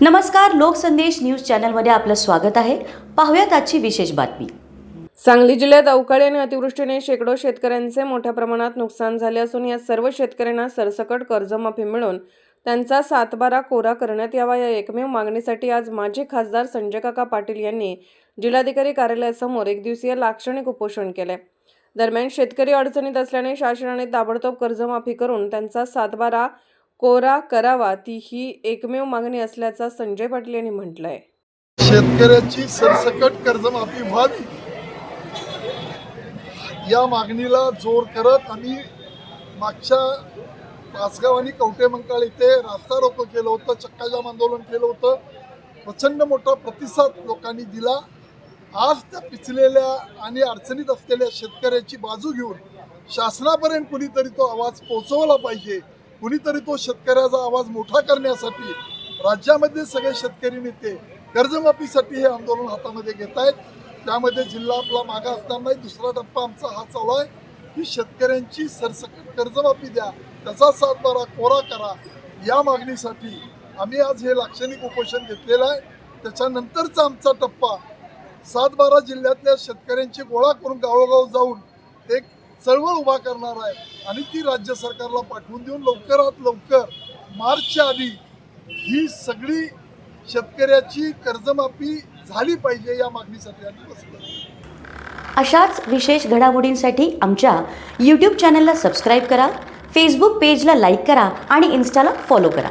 नमस्कार लोकसंदेश न्यूज चॅनलमध्ये आपलं स्वागत आहे. पाहूयात आजची विशेष बातमी. सांगली जिल्ह्यात अवकाळी आणि अतिवृष्टीने शेकडो शेतकऱ्यांचे मोठ्या प्रमाणात नुकसान झाले असून या सर्व शेतकऱ्यांना सरसकट कर्जमाफी मिळून त्यांचा सातबारा कोरा करण्यात यावा या एकमेव मागणीसाठी आज माजी खासदार संजय काका पाटील यांनी जिल्हाधिकारी कार्यालयासमोर एक दिवसीय लाक्षणिक उपोषण केले. दरम्यान शेतकरी अडचणीत असल्याने शासनाने ताबडतोब कर्जमाफी करून त्यांचा सातबारा कोरा करावा ती ही एकमेव मागणी असल्याचा संजय पाटील यांनी म्हटलंय. शेतकऱ्याची सरसकट कर्जमाफी व्हावी. या मागणीला जोर करत आम्ही मागच्या पाचगाव आणि कवटेमंकाळ इथे रास्ता रोको केलं होतं चक्काजाम आंदोलन केलं होतं. प्रचंड मोठा प्रतिसाद लोकांनी दिला. आज त्या पिचलेल्या आणि अडचणीत असलेल्या शेतकऱ्याची बाजू घेऊन शासनापर्यंत कुणीतरी तो आवाज पोहोचवला पाहिजे. कुणीतरी तो शेतकऱ्याचा आवाज मोठा करण्यासाठी राज्यामध्ये सगळे शेतकरी नेते कर्जमाफीसाठी हे आंदोलन हातामध्ये घेत आहेत. त्यामध्ये जिल्हा आपला मागा असताना दुसरा टप्पा आमचा हा चालू आहे. की शेतकऱ्यांची सरसकट कर्जमाफी द्या त्याचा सातबारा कोरा करा. या मागणीसाठी आम्ही आज हे लाक्षणिक उपोषण घेतलेलं आहे. त्याच्यानंतरचा आमचा टप्पा सातबारा जिल्ह्यातल्या शेतकऱ्यांची गोळा करून गावोगाव जाऊन एक चळवळ उभा करणार आहे आणि ती राज्य सरकारला पाठवून देऊन लवकरात लवकर मार्चच्या आधी ही सगळी शेतकऱ्याची कर्जमाफी झाली पाहिजे या मागणीसाठी आम्ही बसलो अशाच विशेष घडामोडींसाठी आमच्या यूट्यूब चॅनलला सबस्क्राईब करा फेसबुक पेजला लाईक करा आणि इन्स्टाला फॉलो करा.